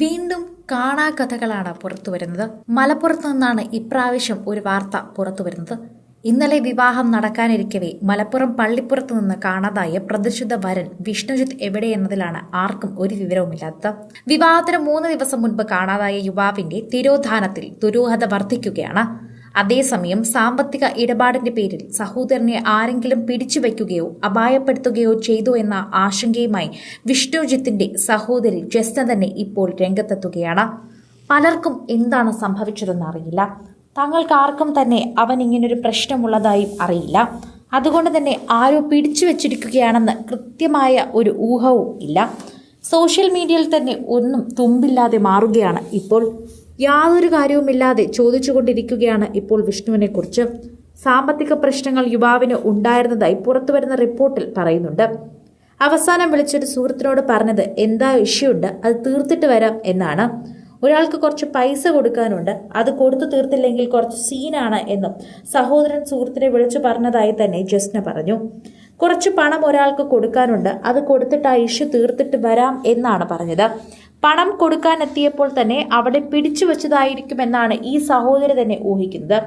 വീണ്ടും കാണാ കഥകളാണ് പുറത്തു വരുന്നത്. മലപ്പുറത്ത് നിന്നാണ് ഇപ്രാവശ്യം ഒരു വാർത്ത പുറത്തു വരുന്നത്. ഇന്നലെ വിവാഹം നടക്കാനിരിക്കവേ മലപ്പുറം പള്ളിപ്പുറത്ത് നിന്ന് കാണാതായ പ്രതിശുദ്ധ വരൻ വിഷ്ണുജിത്ത് എവിടെയെന്നതിലാണ് ആർക്കും ഒരു വിവരവുമില്ലാത്തത്. വിവാഹത്തിന് മൂന്ന് ദിവസം മുൻപ് കാണാതായ യുവാവിന്റെ തിരോധാനത്തിൽ ദുരൂഹത വർദ്ധിക്കുകയാണ്. അതേസമയം സാമ്പത്തിക ഇടപാടിന്റെ പേരിൽ സഹോദരനെ ആരെങ്കിലും പിടിച്ചുവെക്കുകയോ അപായപ്പെടുത്തുകയോ ചെയ്തു എന്ന ആശങ്കയുമായി വിഷ്ണുജിത്തിന്റെ സഹോദരി ജസ്ന തന്നെ ഇപ്പോൾ രംഗത്തെത്തുകയാണ്. പലർക്കും എന്താണ് സംഭവിച്ചതെന്ന് അറിയില്ല. തങ്ങൾക്ക് ആർക്കും തന്നെ അവൻ ഇങ്ങനൊരു പ്രശ്നമുള്ളതായും അറിയില്ല. അതുകൊണ്ട് തന്നെ ആരോ പിടിച്ചു വെച്ചിരിക്കുകയാണെന്ന് കൃത്യമായ ഒരു ഊഹവും ഇല്ല. സോഷ്യൽ മീഡിയയിൽ തന്നെ ഒന്നും തുമ്പില്ലാതെ മാറുകയാണ് ഇപ്പോൾ. യാതൊരു കാര്യവുമില്ലാതെ ചോദിച്ചുകൊണ്ടിരിക്കുകയാണ് ഇപ്പോൾ വിഷ്ണുവിനെക്കുറിച്ച്. സാമ്പത്തിക പ്രശ്നങ്ങൾ യുവാവിന് ഉണ്ടായിരുന്നതായി പുറത്തുവരുന്ന റിപ്പോർട്ടിൽ പറയുന്നുണ്ട്. അവസാനം വിളിച്ചൊരു സുഹൃത്തിനോട് പറഞ്ഞത് എന്താ ഇഷ്യൂ ഉണ്ട് അത് തീർത്തിട്ട് വരാം എന്നാണ്. ഒരാൾക്ക് കുറച്ച് പൈസ കൊടുക്കാനുണ്ട്. അത് കൊടുത്തു തീർത്തില്ലെങ്കിൽ കുറച്ച് സീനാണ് എന്നും സഹോദരൻ സുഹൃത്തിനെ വിളിച്ചു പറഞ്ഞതായി തന്നെ ജസ്ന പറഞ്ഞു. കുറച്ച് പണം ഒരാൾക്ക് കൊടുക്കാനുണ്ട്. അത് കൊടുത്തിട്ട് ആ ഇഷ്യൂ തീർത്തിട്ട് വരാം എന്നാണ് പറഞ്ഞത്. പണം കൊടുക്കാനെത്തിയപ്പോൾ തന്നെ അവിടെ പിടിച്ചു വച്ചതായിരിക്കുമെന്നാണ് ഈ സഹോദരി തന്നെ ഊഹിക്കുന്നത്.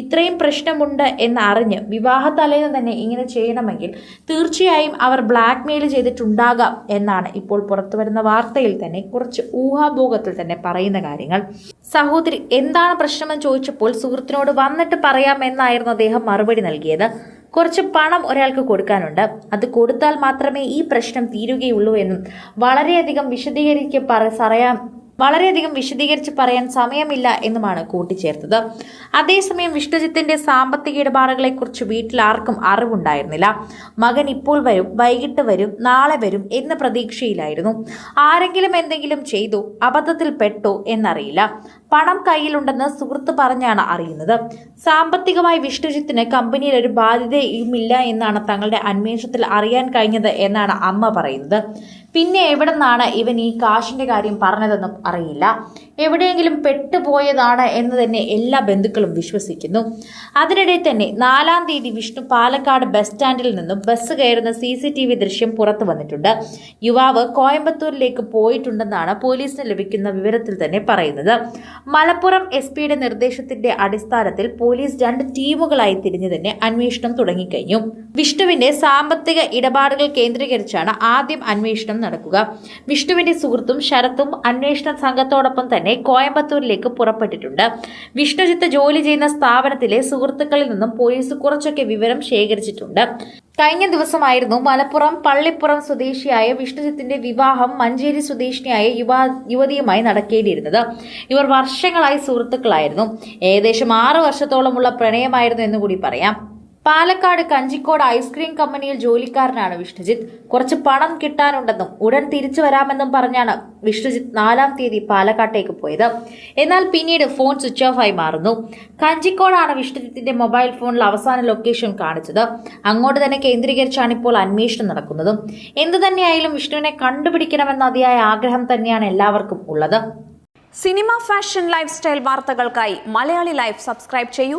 ഇത്രയും പ്രശ്നമുണ്ട് എന്ന് അറിഞ്ഞ് വിവാഹ തലേന്ന് തന്നെ ഇങ്ങനെ ചെയ്യണമെങ്കിൽ തീർച്ചയായും അവർ ബ്ലാക്ക് മെയിൽ ചെയ്തിട്ടുണ്ടാകാം എന്നാണ് ഇപ്പോൾ പുറത്തു വരുന്ന വാർത്തയിൽ തന്നെ കുറച്ച് ഊഹാഭോഗത്തിൽ തന്നെ പറയുന്ന കാര്യങ്ങൾ. സഹോദരി എന്താണ് പ്രശ്നമെന്ന് ചോദിച്ചപ്പോൾ സുഹൃത്തിനോട് വന്നിട്ട് പറയാമെന്നായിരുന്നു അദ്ദേഹം മറുപടി നൽകിയത്. കുറച്ച് പണം ഒരാൾക്ക് കൊടുക്കാനുണ്ട്. അത് കൊടുത്താൽ മാത്രമേ ഈ പ്രശ്നം തീരുകയുള്ളൂ എന്നും വളരെയധികം വിശദീകരിക്ക പറയാൻ വളരെയധികം വിശദീകരിച്ച് പറയാൻ സമയമില്ല എന്നുമാണ് കൂട്ടിച്ചേർത്തത്. അതേസമയം വിഷ്ണുജിത്തിന്റെ സാമ്പത്തിക ഇടപാടുകളെക്കുറിച്ച് വീട്ടിൽ ആർക്കും അറിവുണ്ടായിരുന്നില്ല. മകൻ ഇപ്പോൾ വരും വൈകിട്ട് വരും നാളെ വരും എന്ന പ്രതീക്ഷയിലായിരുന്നു. ആരെങ്കിലും എന്തെങ്കിലും ചെയ്തു അബദ്ധത്തിൽ പെട്ടോ എന്നറിയില്ല. പണം കയ്യിലുണ്ടെന്ന് സുഹൃത്ത് പറഞ്ഞാണ് അറിയുന്നത്. സാമ്പത്തികമായി വിഷ്ണുജിത്തിന് കമ്പനിയിൽ ഒരു ബാധ്യതയുമില്ല എന്നാണ് തങ്ങളുടെ അന്വേഷണത്തിൽ അറിയാൻ കഴിഞ്ഞത് എന്നാണ് അമ്മ പറയുന്നത്. പിന്നെ എവിടെ നിന്നാണ് ഇവൻ ഈ കാശിന്റെ കാര്യം പറഞ്ഞതെന്നും അറിയില്ല. എവിടെയെങ്കിലും പെട്ടുപോയതാണ് എന്ന് തന്നെ എല്ലാ ബന്ധുക്കളും വിശ്വസിക്കുന്നു. അതിനിടെ തന്നെ നാലാം തീയതി വിഷ്ണു പാലക്കാട് ബസ് സ്റ്റാൻഡിൽ നിന്നും ബസ് കയറുന്ന സി സി ടി വി ദൃശ്യം പുറത്തു വന്നിട്ടുണ്ട്. യുവാവ് കോയമ്പത്തൂരിലേക്ക് പോയിട്ടുണ്ടെന്നാണ് പോലീസിന് ലഭിക്കുന്ന വിവരത്തിൽ തന്നെ പറയുന്നത്. മലപ്പുറം എസ് പിയുടെ നിർദ്ദേശത്തിന്റെ അടിസ്ഥാനത്തിൽ പോലീസ് രണ്ട് ടീമുകളായി തിരിഞ്ഞു തന്നെ അന്വേഷണം തുടങ്ങിക്കഴിഞ്ഞു. വിഷ്ണുവിന്റെ സാമ്പത്തിക ഇടപാടുകൾ കേന്ദ്രീകരിച്ചാണ് ആദ്യം അന്വേഷണം നടക്കുക. വിഷ്ണുവിന്റെ സുഹൃത്തും ശരത്തും അന്വേഷണ സംഘത്തോടൊപ്പം തന്നെ കോയമ്പത്തൂരിലേക്ക് പുറപ്പെട്ടിട്ടുണ്ട്. വിഷ്ണുജിത്ത് ജോലി ചെയ്യുന്ന സ്ഥാപനത്തിലെ സുഹൃത്തുക്കളിൽ നിന്നും പോലീസ് കുറച്ചൊക്കെ വിവരം ശേഖരിച്ചിട്ടുണ്ട്. കഴിഞ്ഞ ദിവസമായിരുന്നു മലപ്പുറം പള്ളിപ്പുറം സ്വദേശിയായ വിഷ്ണുജിത്തിന്റെ വിവാഹം മഞ്ചേരി സ്വദേശിനിയായ യുവാ യുവതിയുമായി നടക്കേണ്ടിയിരുന്നത്. ഇവർ വർഷങ്ങളായി സുഹൃത്തുക്കളായിരുന്നു. ഏകദേശം ആറു വർഷത്തോളമുള്ള പ്രണയമായിരുന്നു എന്ന് കൂടി പറയാം. പാലക്കാട് കഞ്ചിക്കോട് ഐസ്ക്രീം കമ്പനിയിൽ ജോലിക്കാരനാണ് വിഷ്ണുജിത്ത്. കുറച്ച് പണം കിട്ടാനുണ്ടെന്നും ഉടൻ തിരിച്ചു വരാമെന്നും പറഞ്ഞാണ് വിഷ്ണുജിത്ത് നാലാം തീയതി പാലക്കാട്ടേക്ക് പോയത്. എന്നാൽ പിന്നീട് ഫോൺ സ്വിച്ച് ഓഫ് ആയി മാറുന്നു. കഞ്ചിക്കോടാണ് വിഷ്ണുജിത്തിന്റെ മൊബൈൽ ഫോണിൽ അവസാന ലൊക്കേഷൻ കാണിച്ചത്. അങ്ങോട്ട് തന്നെ കേന്ദ്രീകരിച്ചാണ് ഇപ്പോൾ അന്വേഷണം നടക്കുന്നത്. എന്തു തന്നെയായാലും വിഷ്ണുവിനെ കണ്ടുപിടിക്കണമെന്ന അതിയായ ആഗ്രഹം തന്നെയാണ് എല്ലാവർക്കും ഉള്ളത്. സിനിമ ഫാഷൻ ലൈഫ് സ്റ്റൈൽ വാർത്തകൾക്കായി മലയാളി ലൈഫ് സബ്സ്ക്രൈബ് ചെയ്യൂ.